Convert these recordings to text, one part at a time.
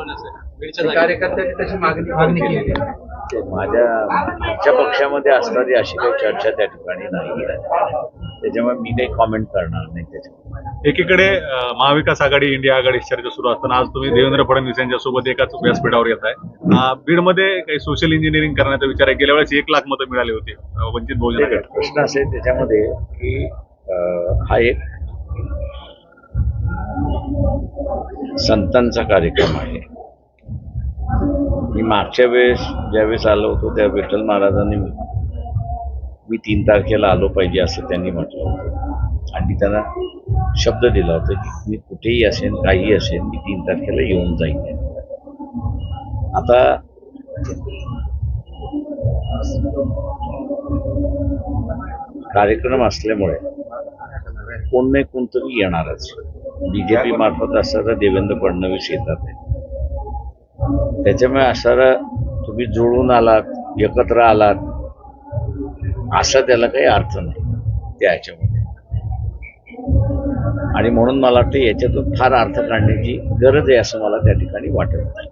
कार्यकर्त्यांनी तशी मागणी मागणी केलेली आहे. ते माझ्या आमच्या पक्षामध्ये असणारी अशी काही चर्चा त्या ठिकाणी नाही त्याच्यामुळे मी काही कॉमेंट करणार नाही त्याच्यावर एकीकडे महाविकास आघाडी इंडिया आघाडी चर्चा सुरू असताना आज तुम्ही देवेंद्र फडणवीस यांच्यासोबत एकाच व्यासपीठावर येत आहे. बीडमध्ये काही सोशल इंजिनिअरिंग करण्याचा विचार आहे. गेल्या वेळेस एक लाख मतं मिळाली होती वंचित बहुजन प्रश्न असे त्याच्यामध्ये की हा एक संतांचा कार्यक्रम आहे. मी मागच्या वेळेस ज्यावेळेस आलो होतो त्या विठ्ठल महाराजांनी मी तीन तारखेला आलो पाहिजे असं त्यांनी म्हटलं होतं. आणि त्यांना शब्द दिला होता की मी कुठेही असेन काही असेल मी तीन तारखेला येऊन जाईन. आता कार्यक्रम असल्यामुळे कोण नाही कोणतरी येणारच. बीजेपी मार्फत असणारा देवेंद्र फडणवीस येतात. त्याच्यामुळे असणारा तुम्ही जुळून आलात एकत्र आलात असा त्याला काही अर्थ नाही. त्या ह्याच्यामध्ये आणि म्हणून मला वाटतं याच्यातून फार अर्थ काढण्याची गरज आहे असं मला त्या ठिकाणी वाटत नाही.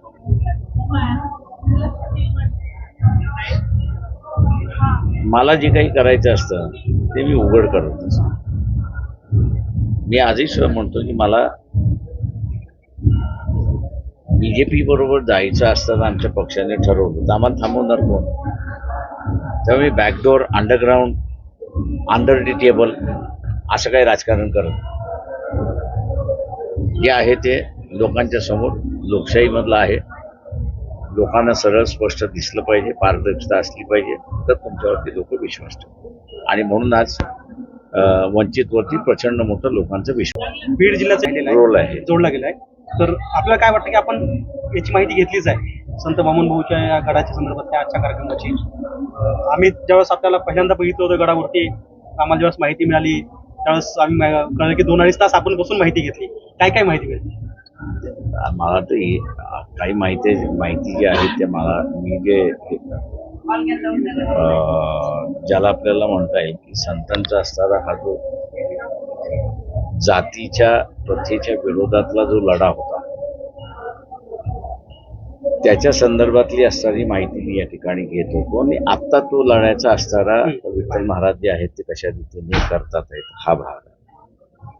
मला जे काही करायचं असतं ते मी उघड करत असतो. मी आजही सुद्धा म्हणतो की मला बी जे पी बरोबर जायचं असताना आमच्या पक्षाने ठरवलं. तर आम्हाला थांबवणार कोण? तेव्हा मी backdoor underground under the table असं काही राजकारण करत जे आहे ते लोकांच्या समोर लोकशाहीमधलं आहे. लोकांना सरळ स्पष्ट दिसलं पाहिजे पारदर्शकता असली पाहिजे तर तुमच्यावरती लोक विश्वास ठेवतात. आणि म्हणून आज वंचितवरती प्रचंड मोठं लोकांचा विश्वास. बीड जिल्ह्याचा रोल आहे. जोडला गेला आहे. तर आपल्याला काय वाटतं की आपण याची माहिती घेतलीच आहे. संत वामन भाऊच्या या गडाच्या संदर्भातल्या आजच्या कार्यक्रमाची. आम्ही ज्यावेळेस आपल्याला पहिल्यांदा बघितलं होतं गडावरती आम्हाला ज्यावेळेस माहिती मिळाली त्यावेळेस आम्ही कळलं की दोन अडीच तास आपण बसून माहिती घेतली. काय काय माहिती मिळाली? मला ही काही माहिती माहिती जी आहे ते मला मी जे ज्याला आपल्याला म्हणता येईल की संतांचा असणारा हा जो जातीच्या प्रथेच्या विरोधातला जो लढा होता त्याच्या संदर्भातली असणारी माहिती मी या ठिकाणी घेत होतो. आणि आत्ता तो लढायचा असणारा विठ्ठल महाराज जे आहेत ते कशा रीतीने करतात आहेत हा भाग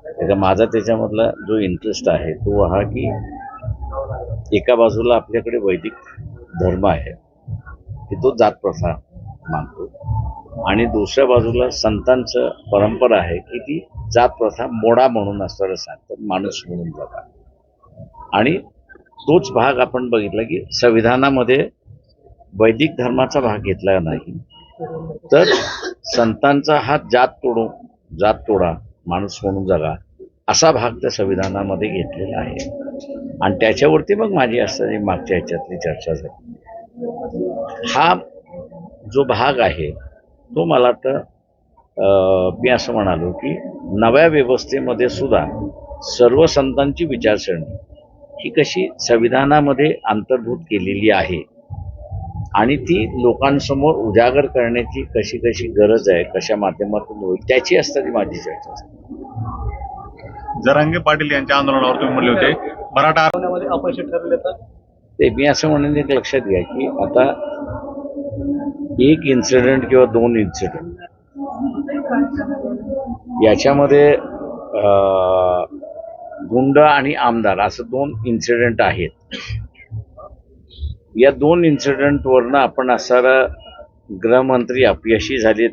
त्याचा माझा त्याच्यामधला जो इंटरेस्ट आहे तो हा की एका बाजूला आपल्याकडे वैदिक धर्म आहे की तो जात प्रथा मानतो. आणि दुसऱ्या बाजूला संतांचं परंपरा आहे की ती जात प्रथा मोडा म्हणून असणारं सांगतात माणूस म्हणून जगा आणि तोच भाग आपण बघितला की संविधानामध्ये वैदिक धर्माचा भाग घेतला नाही तर संतांचा हा जात तोडू जात तोडा माणूस म्हणून जगा असा भाग त्या संविधानामध्ये घेतलेला आहे. आणि त्याच्यावरती मग माझी असणारी मागच्या ह्याच्यातली चर्चा झाली. हा जो भाग आहे तो मला वाटतं अं, मी असं म्हणालो की नव्या व्यवस्थेमध्ये सुद्धा सर्व संतांची विचारसरणी ही कशी संविधानामध्ये अंतर्भूत केलेली आहे आणि ती लोकांसमोर उजागर करण्याची कशी कशी गरज आहे कशा माध्यमातून होईल त्याची असणारी माझी चर्चा. जरांगे पाटील यांच्या आंदोलनावर तुम्ही म्हणले होते मराठा अपयश ठरले तर ते मी असं म्हणेन एक लक्षात घ्या की आता एक इन्सिडेंट किंवा दोन इन्सिडेंट याच्यामध्ये गुंड आणि आमदार असं दोन इन्सिडेंट आहेत. या दोन इन्सिडेंटवरनं आपण असणारा गृहमंत्री अपयशी झालेत.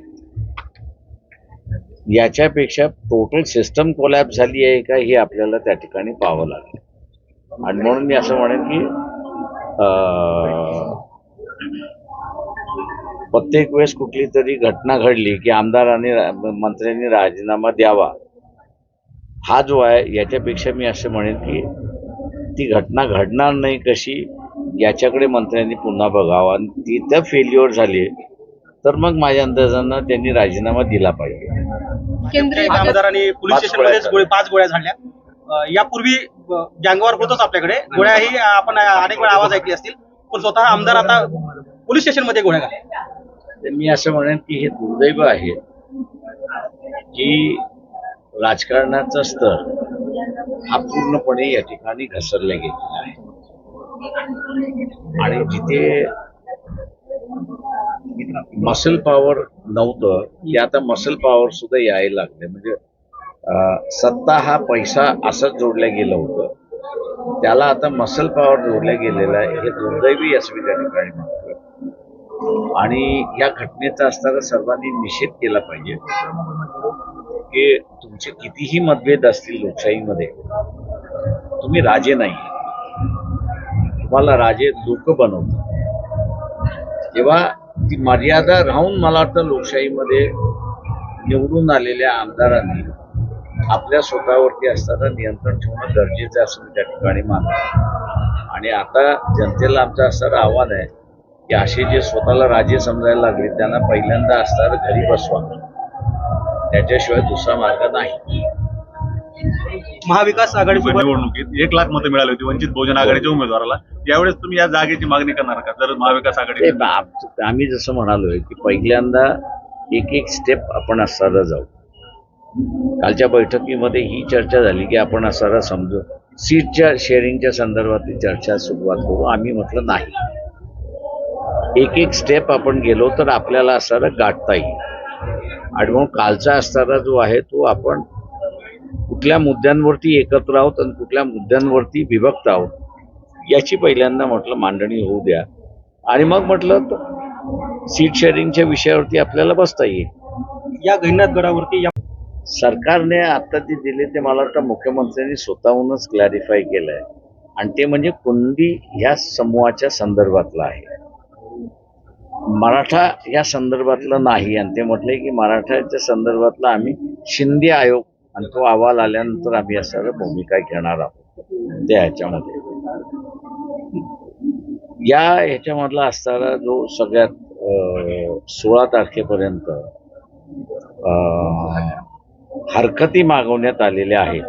याच्यापेक्षा टोटल सिस्टम कोलॅप झाली आहे का हे आपल्याला त्या ठिकाणी पाहावं लागेल. आणि म्हणून मी असं म्हणेन की अं, प्रत्येक वेळेस कुठली तरी घटना घडली की आमदारांनी मंत्र्यांनी राजीनामा द्यावा. हा जो आहे याच्यापेक्षा मी असं म्हणेन की ती घटना घडणार नाही कशी याच्याकडे मंत्र्यांनी पुन्हा बघावं. आणि ती तर फेल्युअर झाली तर मग माझ्या अंदाजानं त्यांनी राजीनामा दिला पाहिजे. केंद्रीय पोलीस पाच स्टेशन मध्येच गोळ्या गोळी पाच गोळ्या झाडल्या अं, यापूर्वी अं, गँगवॉर होतच आपल्याकडे. गोळ्याही आपण अनेक वेळा आवाज ऐकले असतील. पण स्वतः आमदार आता पोलीस स्टेशनमध्ये गोळ्या घातल्या. तर मी असं म्हणेन की हे दुर्दैव आहे की राजकारणाचा स्तर हा पूर्णपणे या ठिकाणी घसरला गेलेला आहे. आणि जिथे मसल पॉवर नव्हतं की आता मसल पॉवर सुद्धा यायला लागले. म्हणजे सत्ता हा पैसा असंच जोडल्या गेलं होतं. त्याला आता मसल पॉवर जोडल्या गेलेलं आहे. हे दुर्दैवी असं मी त्या ठिकाणी म्हणतो. आणि या घटनेचा असताना सर्वांनी निषेध केला पाहिजे की तुमचे कितीही मतभेद असतील लोकशाहीमध्ये तुम्ही राजे नाही. तुम्हाला राजे लोक बनवतात. तेव्हा ती मर्यादा राहून मला वाटतं लोकशाहीमध्ये निवडून आलेल्या आमदारांनी आपल्या स्वतःवरती असताना नियंत्रण ठेवणं गरजेचं असं मी त्या ठिकाणी मानतो. आणि आता जनतेला आमचं असणारं आव्हान आहे की असे जे स्वतःला राजे समजायला लागले त्यांना पहिल्यांदा असणारं घरी बसवा. त्याच्याशिवाय दुसरा मार्ग नाही. महाविकास आघाडीसोबत निवडणुकीत एक लाख मतं मिळाली होती वंचित बहुजन आघाडीच्या उमेदवाराला. यावेळेस तुम्ही या जागेची मागणी करणार का? जर महाविकास आघाडी आम्ही जसं म्हणालोय की पहिल्यांदा एक एक स्टेप आपण असताना जाऊ. कालच्या बैठकीमध्ये ही चर्चा झाली की आपण असताना समजू. सीटच्या शेअरिंगच्या संदर्भातली चर्चा सुरुवात करू. आम्ही म्हटलं नाही. एक एक स्टेप आपण गेलो तर आपल्याला असताना गाठता येईल. आणि म्हणून कालचा असताना जो आहे तो आपण कुठल्या मुद्द्यांवरती एकत्र आहोत आणि कुठल्या मुद्द्यांवरती विभक्त आहोत याची पहिल्यांदा म्हटलं मांडणी होऊ द्या. आणि मग म्हटलं तर सीट शेअरिंगच्या विषयावरती आपल्याला बसता येईल. या गहिनात गडावरती या सरकारने आता जे दिले ते मला वाटतं मुख्यमंत्र्यांनी स्वतःहूनच क्लॅरिफाय केलंय. आणि ते म्हणजे कुणबी ह्या समूहाच्या संदर्भातलं आहे. मराठा या संदर्भातलं नाही. आणि ते म्हटले की मराठाच्या संदर्भातला आम्ही शिंदे आयोग आणि तो अहवाल आल्यानंतर आम्ही असं भूमिका घेणार आहोत. त्या ह्याच्यामध्ये या ह्याच्यामधला असणारा जो सगळ्यात सोळा तारखेपर्यंत अं, हरकती मागवण्यात आलेल्या आहेत.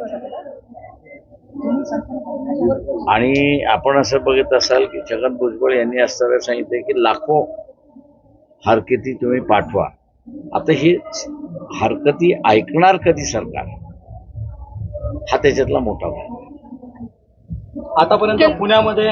आणि आपण असं बघत असाल की छगन भुजबळ यांनी असताना सांगितलं की लाखो हरकती तुम्ही पाठवा. आता ही हरकती ऐकणार कधी सरकार? हा त्याच्यातला मोठा भाग. आतापर्यंत पुण्यामध्ये